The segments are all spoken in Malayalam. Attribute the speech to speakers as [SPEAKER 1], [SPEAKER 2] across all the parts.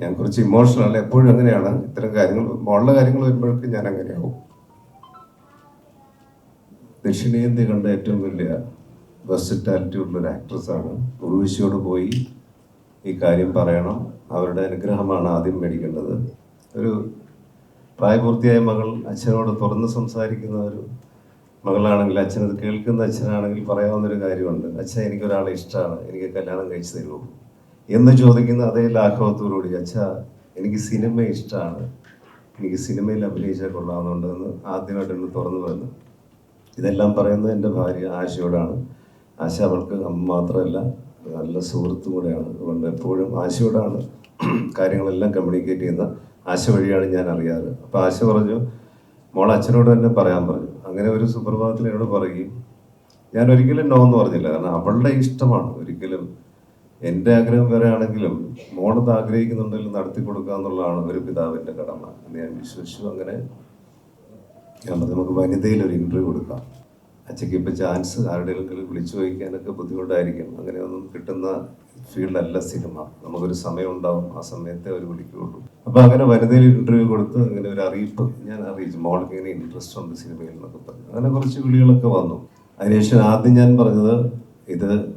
[SPEAKER 1] ഞാൻ കുറച്ച് ഇമോഷണൽ എപ്പോഴും അങ്ങനെയാണ്. ഇത്തരം കാര്യങ്ങൾ മോളുടെ കാര്യങ്ങൾ വരുമ്പോഴേക്കും ഞാൻ അങ്ങനെയാവും. ദക്ഷിണേന്ത്യ കണ്ട ഏറ്റവും വലിയ വെർസിറ്റാലിറ്റി ഉള്ള ഒരു ആക്ട്രസ്സാണ് ഉർവിശിയോട് പോയി ഈ കാര്യം പറയണം. അവരുടെ അനുഗ്രഹമാണ് ആദ്യം മേടിക്കേണ്ടത്. ഒരു പ്രായപൂർത്തിയായ മകൾ അച്ഛനോട് തുറന്ന് സംസാരിക്കുന്ന ഒരു മകളാണെങ്കിൽ അച്ഛനത് കേൾക്കുന്ന അച്ഛനാണെങ്കിൽ പറയാവുന്നൊരു കാര്യമുണ്ട്. അച്ഛൻ എനിക്കൊരാളെ ഇഷ്ടമാണ് എനിക്ക് കല്യാണം കഴിച്ചു തരുമോ എന്ന് ചോദിക്കുന്ന അതേ ലാഘവത്തോടുകൂടി അച്ഛാ എനിക്ക് സിനിമ ഇഷ്ടമാണ് എനിക്ക് സിനിമയിൽ അഭിനയിച്ചാൽ കൊള്ളാവുന്നുണ്ടെന്ന് ആദ്യമായിട്ട് എന്നെ തുറന്നു പറഞ്ഞു ഇതെല്ലാം പറയുന്നത് എന്റെ ഭാര്യ ആശയോടാണ്. ആശ അവൾക്ക് അമ്മ മാത്രമല്ല നല്ല സുഹൃത്തും കൂടെയാണ്. അതുകൊണ്ട് എപ്പോഴും ആശയോടാണ് കാര്യങ്ങളെല്ലാം കമ്മ്യൂണിക്കേറ്റ് ചെയ്യുന്ന ആശ വഴിയാണ് ഞാൻ അറിയാറ്. അപ്പോൾ ആശ പറഞ്ഞു മോൾ അച്ഛനോട് തന്നെ പറയാൻ പറഞ്ഞു. അങ്ങനെ ഒരു സുപ്രഭാതത്തിൽ എന്നോട് പറയുകയും ഞാൻ ഒരിക്കലും നോ എന്ന് പറഞ്ഞില്ല. കാരണം അവളുടെ ഇഷ്ടമാണ്. ഒരിക്കലും എന്റെ ആഗ്രഹം വേറെ ആണെങ്കിലും മോളത് ആഗ്രഹിക്കുന്നുണ്ടെങ്കിൽ നടത്തി കൊടുക്കുക എന്നുള്ളതാണ് ഒരു പിതാവിന്റെ കടമ എന്ന് ഞാൻ വിശ്വസിച്ചു. അങ്ങനെ കാരണം നമുക്ക് വനിതയിൽ ഒരു ഇന്റർവ്യൂ കൊടുക്കാം. അച്ഛക്ക് ഇപ്പം ചാൻസ് ആരുടെയെങ്കിലും വിളിച്ചു ചോദിക്കാനൊക്കെ ബുദ്ധിമുട്ടായിരിക്കും. അങ്ങനെയൊന്നും കിട്ടുന്ന ഫീൽഡല്ല സിനിമ. നമുക്കൊരു സമയം ഉണ്ടാവും. ആ സമയത്തെ അവർ വിളിക്കുകയുള്ളൂ അപ്പോൾ അങ്ങനെ വനിതയിൽ ഇന്റർവ്യൂ കൊടുത്ത് അങ്ങനെ ഒരു അറിയിപ്പ് ഞാൻ അറിയിച്ചു. മോൾക്ക് ഇങ്ങനെ ഇൻട്രസ്റ്റ് ഉണ്ട് സിനിമയിൽ എന്നൊക്കെ പറഞ്ഞു. അങ്ങനെ കുറച്ച് വിളികളൊക്കെ വന്നു. അതിനുശേഷം ആദ്യം ഞാൻ പറഞ്ഞത് ഇത്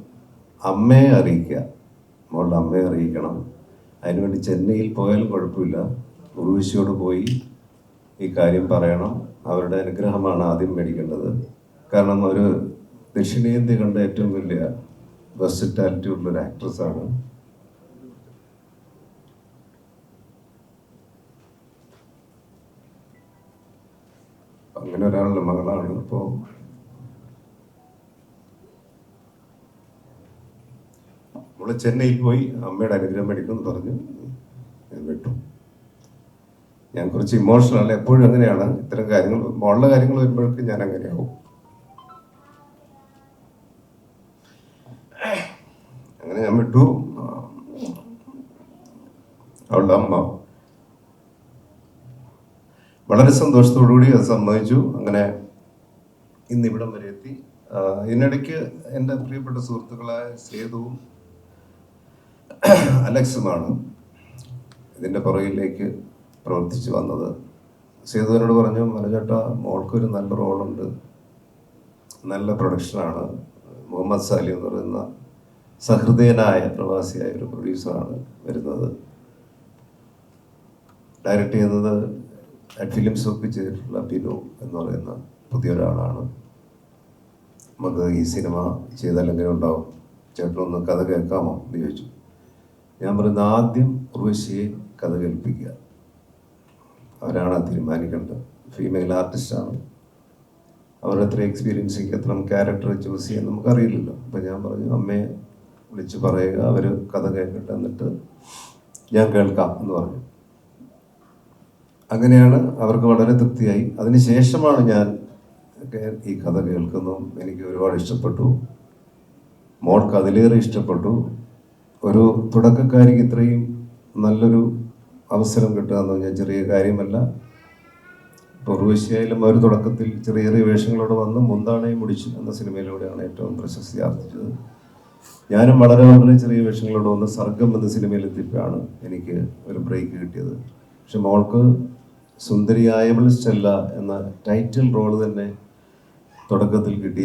[SPEAKER 1] അമ്മയെ അറിയിക്കുക. മോളുടെ അമ്മയെ അറിയിക്കണം. അതിനുവേണ്ടി ചെന്നൈയിൽ പോയാലും കുഴപ്പമില്ല. ഉർവശിയോട് പോയി ഈ കാര്യം പറയണം. അവരുടെ അനുഗ്രഹമാണ് ആദ്യം മേടിക്കേണ്ടത്. കാരണം ഒരു ദക്ഷിണേന്ത്യ കണ്ട ഏറ്റവും വലിയ വെർസിറ്റാലിറ്റി ഉള്ള ഒരു ആക്ട്രസ്സാണ് അങ്ങനെ ഒരാളുടെ മകളാണ്. അപ്പോൾ നമ്മൾ ചെന്നൈയിൽ പോയി അമ്മയുടെ അനുഗ്രഹം മേടിക്കുമെന്ന് പറഞ്ഞു. ഞാൻ വിട്ടു. ഞാൻ കുറച്ച് ഇമോഷണൽ എപ്പോഴും അങ്ങനെയാണ്. ഇത്തരം കാര്യങ്ങൾ ഉള്ള കാര്യങ്ങൾ വരുമ്പോഴേക്കും ഞാൻ അങ്ങനെയാവും. അങ്ങനെ ഞാൻ വിട്ടു. അവളുടെ അമ്മ വളരെ സന്തോഷത്തോടുകൂടി അത് സമ്മതിച്ചു. അങ്ങനെ ഇന്ന് ഇവിടം വരെ എത്തി. ഇതിനിടയ്ക്ക് എന്റെ പ്രിയപ്പെട്ട സുഹൃത്തുക്കളായ സേതുവും അലക്സുമാണ് ഇതിന്റെ പുറകിലേക്ക് പ്രവർത്തിച്ചു വന്നത്. സേതുവിനോട് പറഞ്ഞു മനോചേട്ട മോൾക്കൊരു നല്ല റോളുണ്ട്. നല്ല പ്രൊഡക്ഷനാണ്. മുഹമ്മദ് സാലി എന്ന് പറയുന്ന സഹൃദയനായ പ്രവാസിയായ ഒരു പ്രൊഡ്യൂസറാണ് വരുന്നത്. ഡയറക്റ്റ് ചെയ്യുന്നത് ഫിലിംസ് ഒക്കെ ചെയ്തിട്ടുള്ള ബിനു എന്ന് പറയുന്ന പുതിയൊരാളാണ്. നമുക്ക് ഈ സിനിമ ചെയ്താൽ എങ്ങനെ ഉണ്ടാവും ചേട്ടനൊന്ന് കഥ കേൾക്കാമോ? എന്ന് ചോദിച്ചു. ഞാൻ പറയുന്നത് ആദ്യം ഉർവശിയെ കഥ കേൾപ്പിക്കുക. അവരാണ് തീരുമാനിക്കേണ്ടത്. ഫീമെയിൽ ആർട്ടിസ്റ്റാണ് അവരുടെ അത്ര എക്സ്പീരിയൻസ് എത്ര ക്യാരക്ടർ ചൂസ് ചെയ്യാൻ നമുക്കറിയില്ലല്ലോ. അപ്പം ഞാൻ പറഞ്ഞു അമ്മയെ വിളിച്ച് പറയുക അവർ കഥ കേൾക്കട്ടെ എന്നിട്ട് ഞാൻ കേൾക്കാം എന്ന് പറഞ്ഞു. അങ്ങനെയാണ് അവർക്ക് വളരെ തൃപ്തിയായി. അതിനുശേഷമാണ് ഞാൻ ഈ കഥ കേൾക്കുന്നതും എനിക്ക് ഒരുപാട് ഇഷ്ടപ്പെട്ടു. മോൾക്ക് അതിലേറെ ഇഷ്ടപ്പെട്ടു. ഒരു തുടക്കക്കാരിക്ക് ഇത്രയും നല്ലൊരു അവസരം കിട്ടുക എന്ന് പറഞ്ഞാൽ ചെറിയ കാര്യമല്ല. ഇപ്പോൾ ഒരു തുടക്കത്തിൽ ചെറിയ ചെറിയ വേഷങ്ങളോട് വന്ന് മുന്താണയും മുടിച്ചു എന്ന സിനിമയിലൂടെയാണ് ഏറ്റവും പ്രശസ്തി ആർജിച്ചത്. ഞാനും വളരെ വളരെ ചെറിയ വേഷങ്ങളോട് വന്ന് സർഗം എന്ന സിനിമയിൽ എത്തിയപ്പോഴാണ് എനിക്ക് ഒരു ബ്രേക്ക് കിട്ടിയത്. പക്ഷെ മോൾക്ക് സുന്ദരിയായവൾ സ്റ്റെല്ല എന്ന ടൈറ്റിൽ റോൾ തന്നെ തുടക്കത്തിൽ കിട്ടി.